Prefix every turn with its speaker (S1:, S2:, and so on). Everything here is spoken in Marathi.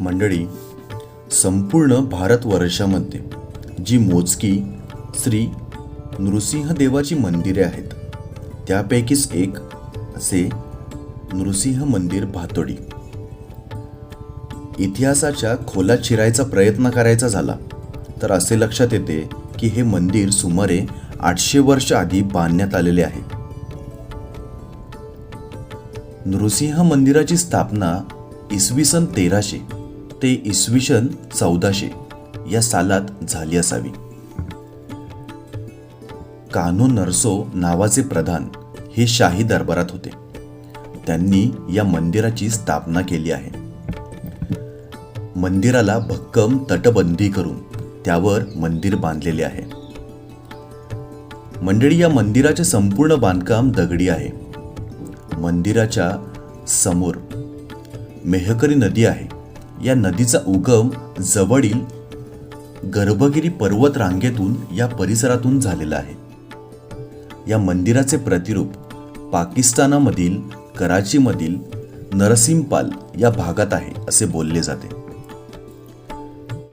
S1: मंडळी संपूर्ण भारतवर्षामध्ये जी मोजकी श्री नृसिंहदेवाची मंदिरे आहेत त्यापैकीच एक असे नृसिंह मंदिर भातोडी. इतिहासाच्या खोलात शिरायचा प्रयत्न करायचा झाला तर असे लक्षात येते की हे मंदिर सुमारे आठशे वर्ष आधी बांधण्यात आलेले आहे. नृसिंह मंदिराची स्थापना इसवी सन तेराशे ते इसवी सन चौदाशे या सालात झाली असावी. कान्हो नरसो नावाचे प्रधान हे शाही दरबारात होते. त्यांनी या मंदिराची स्थापना केली आहे. मंदिराला भक्कम तटबंदी करून त्यावर मंदिर बांधलेले आहे. मंडळी या मंदिराचे संपूर्ण बांधकाम दगडी आहे. मंदिराच्या समोर मेहकरी नदी आहे. या नदीचा उगम जवळील गर्भगिरी पर्वत रांगेतून या परिसरातून झालेला आहे. या मंदिराचे प्रतिरूप पाकिस्तानामधील कराचीमधील नरसिंहपाल या भागात आहे असे बोलले जाते.